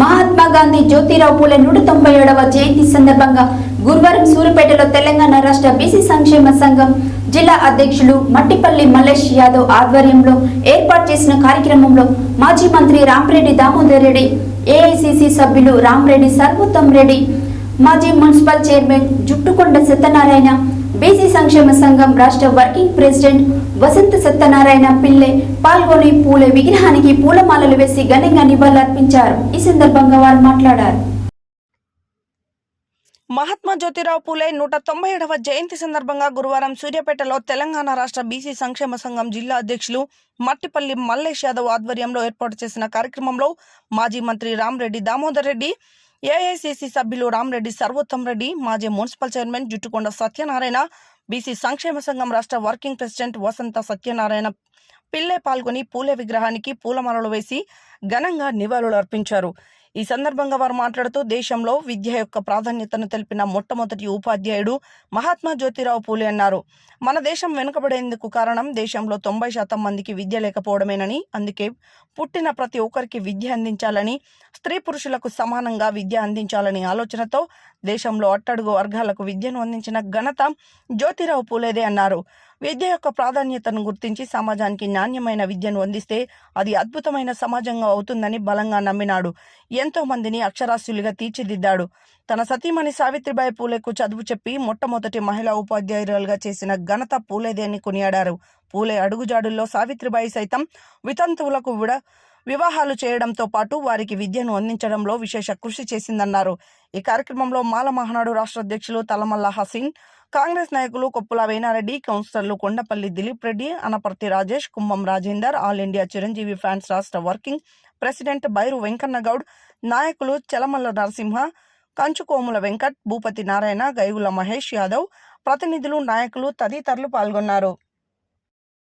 మహాత్మా గాంధీ జ్యోతిరావు పూలే నూట తొంభై ఏడవ జయంతి సందర్భంగా గురువారం సూర్యాపేటలో తెలంగాణ రాష్ట్ర బీసీ సంక్షేమ సంఘం జిల్లా అధ్యక్షులు మట్టిపల్లి మల్లేష్ యాదవ్ ఆధ్వర్యంలో ఏర్పాటు చేసిన కార్యక్రమంలో మాజీ మంత్రి రాంరెడ్డి దామోదర్ రెడ్డి ఏఐసిసి సభ్యులు రాంరెడ్డి సర్వోత్తం రెడ్డి మాజీ municipal chairman Juttukonda Satyanarayana BC సంక్షేమ సంఘం రాష్ట్ర వర్కింగ్ ప్రెసిడెంట్ వసంత సత్యనారాయణ పిల్లె పాల్గొని పూలే విగ్రహానికి పూలమాలలు వేసి ఘనంగా నివాళులర్పించారు. ఈ సందర్భంగా వారు మాట్లాడారు. మహాత్మా జ్యోతిరావు పూలే నూట తొంభై ఏడవ జయంతి సందర్భంగా గురువారం సూర్యాపేటలో తెలంగాణ రాష్ట్ర బీసీ సంక్షేమ సంఘం జిల్లా అధ్యక్షులు మట్టిపల్లి మల్లేష్ యాదవ్ ఆధ్వర్యంలో ఏర్పాటు చేసిన కార్యక్రమంలో మాజీ మంత్రి రామరెడ్డి దామోదర్ రెడ్డి ఏఐసిసి సభ్యులు రామరెడ్డి సర్వోత్తం రెడ్డి మాజీ municipal chairman Juttukonda Satyanarayana BC సంక్షేమ సంఘం రాష్ట్ర వర్కింగ్ ప్రెసిడెంట్ వసంత సత్యనారాయణ పిల్లే పాల్గొని పూలే విగ్రహానికి పూలమాలలు వేసి ఘనంగా నివాళులు అర్పించారు ఈ సందర్భంగా వారు మాట్లాడుతూ దేశంలో విద్య యొక్క ప్రాధాన్యతను తెలిపిన మొట్టమొదటి ఉపాధ్యాయుడు మహాత్మా జ్యోతిరావు పూలే అన్నారు. మన దేశం వెనుకబడేందుకు కారణం దేశంలో తొంభై శాతం మందికి విద్య లేకపోవడమేనని అందుకే పుట్టిన ప్రతి ఒక్కరికి విద్య అందించాలని స్త్రీ పురుషులకు సమానంగా విద్య అందించాలని ఆలోచనతో దేశంలో అట్టడుగు వర్గాలకు విద్యను అందించిన ఘనత జ్యోతిరావు పూలేదే అన్నారు. విద్య యొక్క ప్రాధాన్యతను గుర్తించి సమాజానికి నాణ్యమైన విద్యను అందిస్తే అది అద్భుతమైన సమాజంగా అవుతుందని బలంగా నమ్మినాడు. ఎంతో మందిని అక్షరాస్యులుగా తీర్చిదిద్దాడు. తన సతీమణి సావిత్రిబాయి పూలేకు చదువు చెప్పి మొట్టమొదటి మహిళా ఉపాధ్యాయురాలుగా చేసిన ఘనత పూలేదే అని కొనియాడారు. పూలే అడుగుజాడుల్లో సావిత్రిబాయి సైతం వితంతువులకు విడ వివాహాలు చేయడంతో పాటు వారికి విద్యను అందించడంలో విశేష కృషి చేసిందన్నారు. ఈ కార్యక్రమంలో మాల మహానాడు రాష్ట్ర అధ్యక్షులు తలమల్ల హసీన్ కాంగ్రెస్ నాయకులు కొప్పుల వేనారెడ్డి కౌన్సిలర్లు Kondapalli Dilip Reddy Anaparthi Rajesh Kumbham Rajender all India Chiranjeevi fans రాష్ట్ర వర్కింగ్ ప్రెసిడెంట్ బైరు వెంకన్న గౌడ్ నాయకులు చలమల్ల నరసింహ కంచుకోముల వెంకట్ భూపతి నారాయణ గైగుల మహేష్ యాదవ్ ప్రతినిధులు నాయకులు తదితరులు పాల్గొన్నారు.